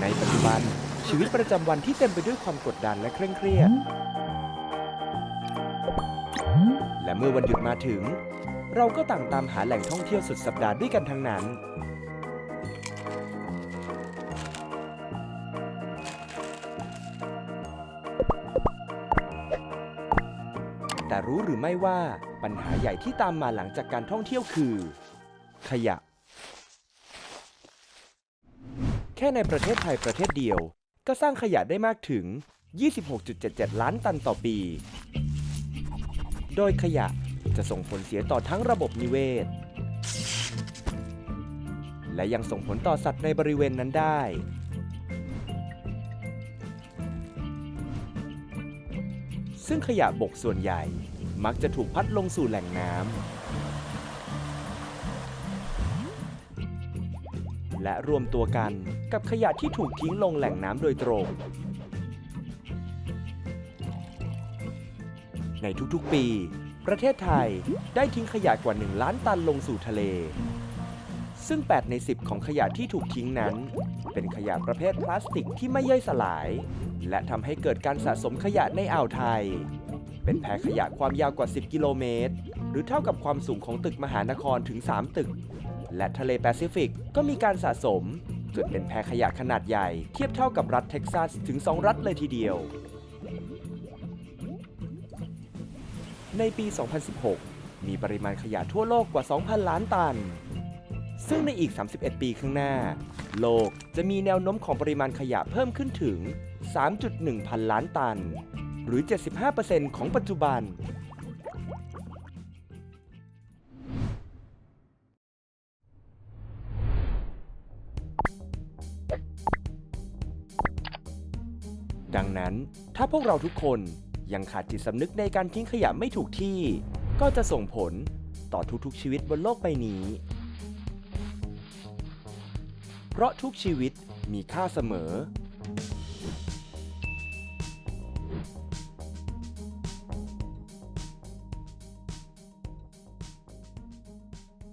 ในปัจจุบัน ชีวิตประจำวันที่เต็มไปด้วยความกดดันและเคร่งเครียด และเมื่อวันหยุดมาถึง เราก็ต่างตามหาแหล่งท่องเที่ยวสุดสัปดาห์ด้วยกันทั้งนั้น แต่รู้หรือไม่ว่าปัญหาใหญ่ที่ตามมาหลังจากการท่องเที่ยวคือ ขยะ แค่ในประเทศไทยประเทศเดียว ก็สร้างขยะได้มากถึง 26.77 ล้านตันต่อปี โดยขยะจะส่งผลเสียต่อทั้งระบบนิเวศ และยังส่งผลต่อสัตว์ในบริเวณนั้นได้ ซึ่งขยะบกส่วนใหญ่มักจะถูกพัดลงสู่แหล่งน้ำ และรวมตัวกันกับขยะที่ถูกทิ้งลงแหล่งน้ำโดยตรง ในทุกๆปี ประเทศไทยได้ทิ้งขยะกว่า 1 ล้านตันลงสู่ทะเล ซึ่ง 8 ใน 10 ของขยะที่ถูกทิ้งนั้น เป็นขยะประเภทพลาสติกที่ไม่ย่อยสลาย และทำให้เกิดการสะสมขยะในอ่าวไทย เป็นแพรขยะความยาวกว่า 10 กิโลเมตร หรือเท่ากับความสูงของตึกมหานครถึง 3 ตึก และทะเลแปซิฟิกก็มีการสะสมจนเป็นแพขยะขนาดใหญ่เทียบเท่ากับรัฐเท็กซัสถึง 2 รัฐเลยทีเดียว ในปี 2016 มีปริมาณขยะทั่วโลกกว่า 2,000 ล้านตัน ซึ่งในอีก 31 ปีข้างหน้า โลกจะมีแนวโน้มของปริมาณขยะเพิ่มขึ้นถึง 3.1 พันล้านตัน หรือ 75%ของปัจจุบัน ดังนั้นถ้าพวกเราทุกคนยังขาดจิตสำนึกในการทิ้งขยะไม่ถูกที่ ก็จะส่งผลต่อทุกๆชีวิตบนโลกใบนี้ เพราะทุกชีวิตมีค่าเสมอ